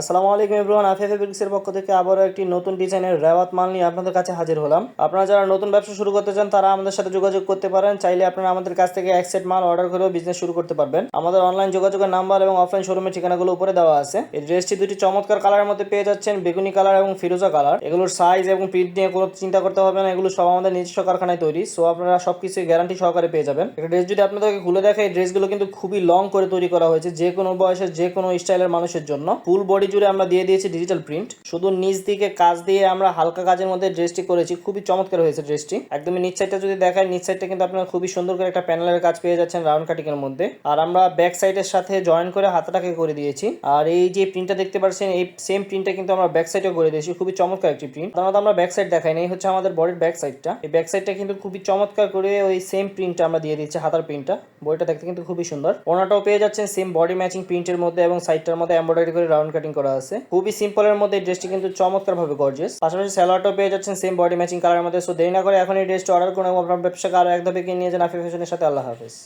আসসালামু আলাইকুম এভরিওয়ান, আফিফ ফেব্রিক্সের পক্ষ থেকে আবারও একটি নতুন ডিজাইনের রেওয়াত মাল নিয়ে আপনাদের কাছে হাজির হলাম। আপনারা যারা নতুন ব্যবসা শুরু করতে চান, তারা আমাদের সাথে যোগাযোগ করতে পারেন। চাইলে আপনারা আমাদের কাছ থেকে এক সেট মাল অর্ডার করেও বিজনেস শুরু করতে পারবেন। আমাদের অনলাইন যোগাযোগের নাম্বার এবং অফলাইন শোরুমের ঠিকানাগুলো উপরে দেওয়া আছে। এই ড্রেসটি দুটি চমৎকার কালারের মধ্যে পেয়ে যাচ্ছেন, বেগুনি কালার এবং ফিরোজা কালার এগুলোর সাইজ এবং প্রিন্ট নিয়ে কোনো চিন্তা করতে হবে না, এগুলো সব আমাদের নিজস্ব কারখানায় তৈরি। সো আপনারা সবকিছু গ্যারান্টি সহকারে পেয়ে যাবেন। একটা ড্রেস যদি আপনাদেরকে খুলে দেখে এই ড্রেসগুলো কিন্তু খুবই লং করে তৈরি করা হয়েছে যে কোনো বয়সের যে কোনো স্টাইলের মানুষের জন্য। ফুল বডি জুড়ে আমরা দিয়ে দিয়েছি ডিজিটাল প্রিন্ট শুধু নিচ দিকে কাজ দিয়ে আমরা হালকা কাজের মধ্যে ড্রেসটি করেছি। খুবই চমৎকার হয়েছে ড্রেসটি একদমই নিচ সাইডটা যদি দেখায় নিচ সাইডটা কিন্তু আপনারা খুবই সুন্দর করে একটা প্যানেলের কাজ পেয়ে যাচ্ছেন রাউন্ড কাটিং এর মধ্যে। আর আমরা ব্যাক সাইডের সাথে জয়েন করে হাতাটাকে করে দিয়েছি। আর এই যে প্রিন্টটা দেখতে পাচ্ছেন, এই সেম প্রিন্টটা কিন্তু আমরা ব্যাক সাইডেও করে দিয়েছি। খুবই চমৎকার একটি প্রিন্ট সাধারণত আমরা ব্যাক সাইড দেখাই না, এই হচ্ছে আমাদের বডির ব্যাক সাইডটা এই ব্যাক সাইডটা কিন্তু খুবই চমৎকার করে ওই সেম প্রিন্টটা আমরা দিয়ে দিচ্ছি হাতার প্রিন্টটা বইটা দেখতে কিন্তু খুবই সুন্দর। ওনাটাও পেয়ে যাচ্ছেন সেম বডি ম্যাচিং প্রিন্টের মধ্যে এবং সাইডটার মধ্যে এমব্রয়ডারি করে রাউন্ড কাটিং করা আছে। খুবই সিম্পলের মধ্যে এই ড্রেসটি কিন্তু চমৎকার ভাবে গর্জিয়াস পাশাপাশি স্যালোয়ারটাও পেয়ে যাচ্ছেন সেম বডি ম্যাচিং কালারের মধ্যে। সো দেরি না করে এখন এই ড্রেসটি অর্ডার করুন এবং আপনার ব্যবসাকে আরও এক কিনে নিয়ে যান আফি ফ্যাশনের সাথে। আল্লাহ হাফেজ।